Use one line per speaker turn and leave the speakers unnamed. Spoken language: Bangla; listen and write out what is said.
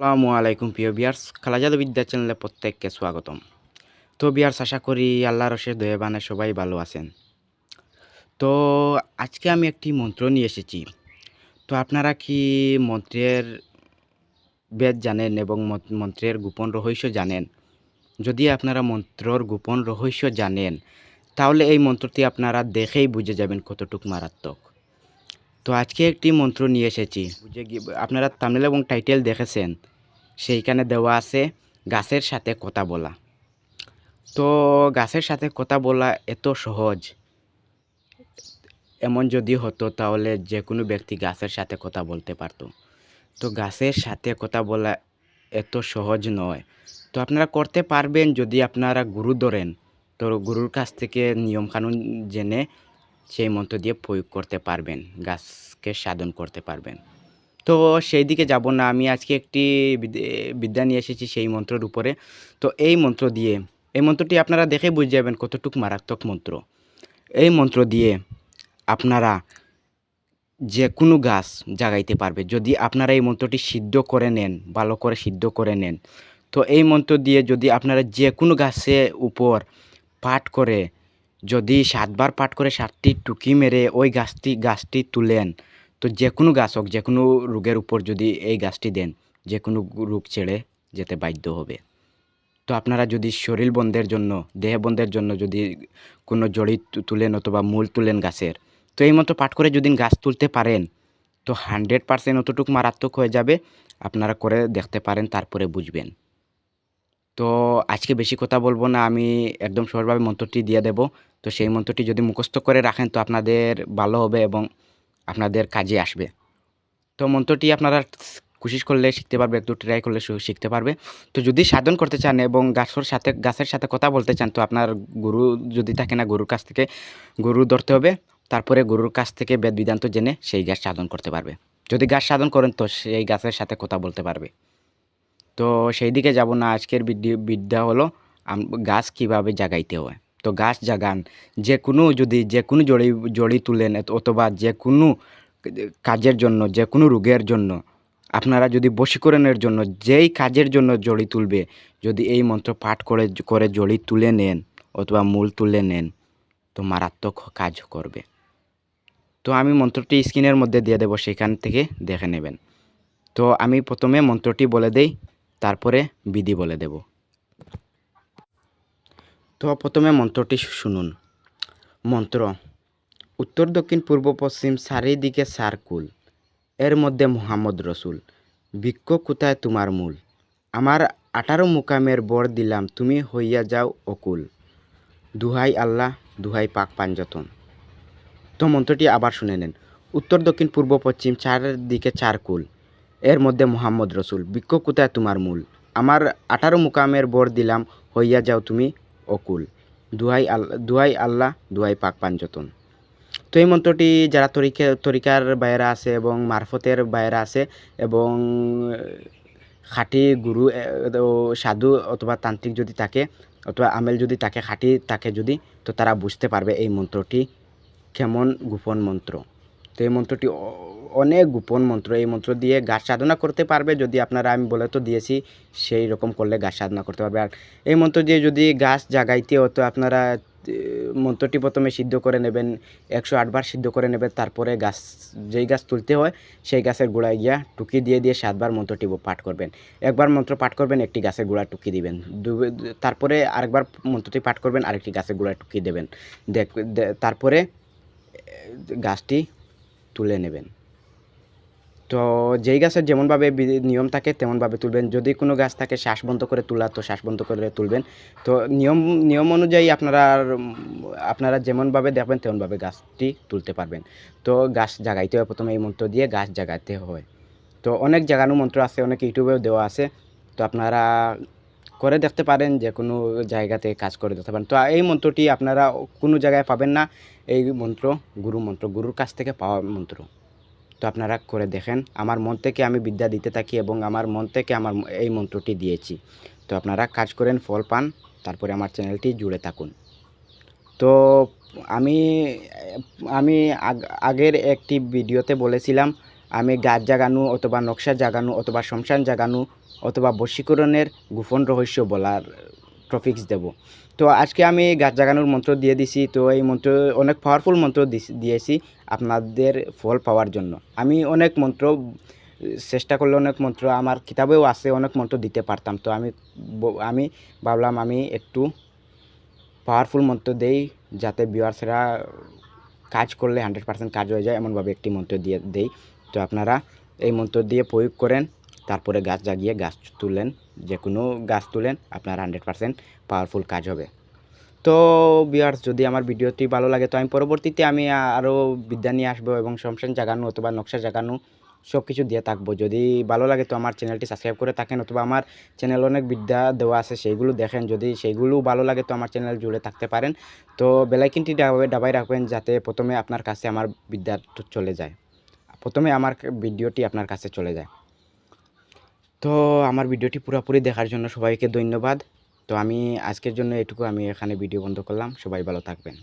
আসসালামু আলাইকুম, প্রিয় বিয়ার্স খালাজাদু বিদ্যা চ্যানেলে প্রত্যেককে স্বাগতম। তো বিয়ার্স আশা করি আল্লাহর রসের দয়াবানে সবাই ভালো আছেন। তো আজকে আমি একটি মন্ত্র নিয়ে এসেছি। তো আপনারা কি মন্ত্রের বেদ জানেন এবং মন্ত্রের গোপন রহস্য জানেন? যদি আপনারা মন্ত্রর গোপন রহস্য জানেন, তাহলে এই মন্ত্রটি আপনারা দেখেই বুঝে যাবেন কতটুক মারাত্মক। তো আজকে একটি মন্ত্র নিয়ে এসেছি। বুঝে আপনারা তামিল এবং টাইটেল দেখেছেন। সেইখানে দেওয়া আছে গাছের সাথে কথা বলা। তো গাছের সাথে কথা বলা এত সহজ। এমন যদি হতো তাহলে যে কোনো ব্যক্তি গাছের সাথে কথা বলতে পারতো। তো গাছের সাথে কথা বলা এত সহজ নয়। তো আপনারা করতে পারবেন যদি আপনারা গুরু ধরেন। তো গুরুর কাছ থেকে নিয়মকানুন জেনে সেই মন্ত্র দিয়ে প্রয়োগ করতে পারবেন। গাছকে সাধন করতে পারবেন। তো সেই দিকে যাব না। আমি আজকে একটি বিদ- বিদ্যা নিয়ে এসেছি সেই মন্ত্রের উপরে। তো এই মন্ত্র দিয়ে, এই মন্ত্রটি আপনারা দেখে বুঝে যাবেন কতটুকু মারাত্মক মন্ত্র। এই মন্ত্র দিয়ে আপনারা যে কোনো গাছ জাগাইতে পারবে। যদি আপনারা এই মন্ত্রটি সিদ্ধ করে নেন, ভালো করে সিদ্ধ করে নেন, তো এই মন্ত্র দিয়ে যদি আপনারা যে কোনো গাছের উপর পাঠ করে, যদি সাতবার পাঠ করে সাতটি টুকি মেরে ওই গাছটি গাছটি তুলেন তো যে কোনো গাছ হোক যে কোনো রোগের উপর যদি এই গাছটি দেন যে কোনো রোগ ছেড়ে যেতে বাধ্য হবে। তো আপনারা যদি শরীর বন্ধের জন্য, দেহ বন্ধের জন্য যদি কোনো জড়ি তুলেন অথবা মূল তুলেন গাছের, তো এই মতো পাঠ করে যদি গাছ তুলতে পারেন, তো হান্ড্রেড পার্সেন্ট অতটুকু মারাত্মক হয়ে যাবে, আপনারা করে দেখতে পারেন, তারপরে বুঝবেন। তো আজকে বেশি কথা বলব না, আমি একদম সহজভাবে মন্ত্রটি দিয়ে দেব। তো সেই মন্ত্রটি যদি মুখস্থ করে রাখেন, তো আপনাদের ভালো হবে এবং আপনাদের কাজে আসবে। তো মন্ত্রটি আপনারা কোশিশ করলে শিখতে পারবে, একটু ট্রাই করলে শিখতে পারবে। তো যদি সাধন করতে চান এবং গাছের সাথে গাছের সাথে কথা বলতে চান, তো আপনার গুরু যদি থাকে না, গুরুর কাছ থেকে গুরু ধরতে হবে। তারপরে গুরুর কাছ থেকে বেদ বিধান্ত জেনে সেই গাছ সাধন করতে পারবে। যদি গাছ সাধন করেন, তো সেই গাছের সাথে কথা বলতে পারবে। তো সেই দিকে যাব না। আজকের বিদ্যা হলো গাছ কীভাবে জাগাইতে হয়। তো গাছ জাগান। যে কোনো যদি যে কোনো জড়ি জড়ি তুলেন অথবা যে কোনো কাজের জন্য যে কোনো রোগের জন্য, আপনারা যদি বশীকরণের জন্য, যেই কাজের জন্য জড়ি তুলবে, যদি এই মন্ত্র পাঠ করে করে জড়ি তুলে নেন, অথবা মূল তুলে নেন, তো মারাত্মক কাজ করবে। তো আমি মন্ত্রটি স্ক্রিনের মধ্যে দিয়ে দেবো, সেখান থেকে দেখে নেবেন। তো আমি প্রথমে মন্ত্রটি বলে দেই, তারপরে বিধি বলে দেব। তো প্রথমে মন্ত্রটি শুনুন। মন্ত্র, উত্তর, দক্ষিণ, পূর্ব, পশ্চিম, চারিদিকে সারকুল এর মধ্যে মোহাম্মদ রসুল। বৃক্ষ কোথায় তোমার মূল? আমার আঠারো মুকামের বর দিলাম, তুমি হইয়া যাও অকুল। দুহাই আল্লাহ, দুহাই পাক পাঞ্জতন। তো মন্ত্রটি আবার শুনে নেন। উত্তর, দক্ষিণ, পূর্ব, পশ্চিম, চারদিকে চার কুল। এর মধ্যে মোহাম্মদ রসুল বৃক্ষ কোথায় তোমার মূল? আমার আঠারো মুকামের বর দিলাম, হইয়া যাও তুমি অকুল দুহাই আল্লাহ দুহাই আল্লাহ দুহাই পাক পাঞ্জতন। তো এই মন্ত্রটি যারা তরিকা তরিকার বাইরা আছে এবং মারফতের বাইরা আছে এবং খাঁটি গুরু সাধু অথবা তান্ত্রিক যদি থাকে অথবা আমেল যদি থাকে, খাঁটি থাকে যদি, তো তারা বুঝতে পারবে এই মন্ত্রটি কেমন গোপন মন্ত্র। তো এই মন্ত্রটি অনেক গোপন মন্ত্র। এই মন্ত্র দিয়ে গাছ সাধনা করতে পারবে যদি আপনারা, আমি বলে তো দিয়েছি, সেই রকম করলে গাছ সাধনা করতে পারবে। আর এই মন্ত্র দিয়ে যদি গাছ জাগাইতে হতো আপনারা মন্ত্রটি প্রথমে সিদ্ধ করে নেবেন, একশো আটবার সিদ্ধ করে নেবেন, তারপরে গাছ, যেই গাছ তুলতে হয়, সেই গাছের গোড়ায় গিয়া টুকি দিয়ে দিয়ে সাতবার মন্ত্রটি পাঠ করবেন। একবার মন্ত্র পাঠ করবেন, একটি গাছের গোড়া টুকি দিবেন। তারপরে আরেকবার মন্ত্রটি পাঠ করবেন, আরেকটি গাছের গোড়ায় টুকি দেবেন। দেখ তারপরে গাছটি তুলে নেবেন। তো যেই গাছের যেমনভাবে নিয়ম থাকে তেমনভাবে তুলবেন। যদি কোনো গাছ থাকে শ্বাস বন্ধ করে তোলা, তো শ্বাস বন্ধ করে তুলবেন। তো নিয়ম নিয়ম অনুযায়ী আপনারা আপনারা যেমনভাবে দেখবেন তেমনভাবে গাছটি তুলতে পারবেন। তো গাছ জাগাইতে হয় প্রথমে এই মন্ত্র দিয়ে, গাছ জাগাইতে হয়। তো অনেক জাগানো মন্ত্র আছে, অনেক ইউটিউবেও দেওয়া আছে। তো আপনারা করে দেখতে পারেন যে কোনো জায়গাতে কাজ করে দেখতে পারেন। তো এই মন্ত্রটি আপনারা কোনো জায়গায় পাবেন না। এই মন্ত্র গুরু মন্ত্র, গুরুর কাছ থেকে পাওয়া মন্ত্র। তো আপনারা করে দেখেন। আমার মন থেকে আমি বিদ্যা দিতে থাকি এবং আমার মন থেকে আমার এই মন্ত্রটি দিয়েছি। তো আপনারা কাজ করেন, ফল পান, তারপরে আমার চ্যানেলটি জুড়ে থাকুন। তো আমি আমি আগ- আগের একটি ভিডিওতে বলেছিলাম আমি গাছ জাগানো অথবা নকশা জাগানো অথবা শ্মশান জাগানো অথবা বশীকরণের গোপন রহস্য বলার টপিক্স দেব। তো আজকে আমি গাছ জাগানোর মন্ত্র দিয়ে দিছি, তো এই মন্ত্র অনেক পাওয়ারফুল মন্ত্র দিয়েছি আপনাদের ফল পাওয়ার জন্য। আমি অনেক মন্ত্র, চেষ্টা করলে অনেক মন্ত্র, আমার কিতাবেও আছে, অনেক মন্ত্র দিতে পারতাম। তো আমি আমি ভাবলাম আমি একটু পাওয়ারফুল মন্ত্র দেই, যাতে ভিউয়ার্সরা কাজ করলে হান্ড্রেড পার্সেন্ট কাজ হয়ে যায়, এমনভাবে একটি মন্ত্র দিয়ে, দেই। তো আপনারা এই মন্ত্র দিয়ে প্রয়োগ করেন, তারপরে গাছ জাগিয়ে গাছ তুলেন যে কোনো গাছ তুলেন, আপনার হান্ড্রেড পার্সেন্ট পাওয়ারফুল কাজ হবে। তো ভিউয়ার্স যদি আমার ভিডিওটি ভালো লাগে, তো আমি পরবর্তীতে আমি আরও বিদ্যা নিয়ে আসব এবং শমশান জাগানো অথবা নকশা জাগানো সব কিছু দিয়ে থাকব। যদি ভালো লাগে, তো আমার চ্যানেলটি সাবস্ক্রাইব করে থাকেন অথবা আমার চ্যানেল অনেক বিদ্যা দেওয়া আছে, সেইগুলো দেখেন। যদি সেইগুলো ভালো লাগে, তো আমার চ্যানেল জুড়ে থাকতে পারেন। তো বেলাইকিনটি ডাবাই ডাবাই রাখবেন, যাতে প্রথমে আপনার কাছে আমার বিদ্যা চলে যায়। প্রথমে আমার ভিডিওটি আপনার কাছে চলে যায়। তো আমার ভিডিওটি পুরোপুরি দেখার জন্য সবাইকে ধন্যবাদ। তো আমি আজকের জন্য এটুকু, আমি এখানে ভিডিও বন্ধ করলাম। সবাই ভালো থাকবেন।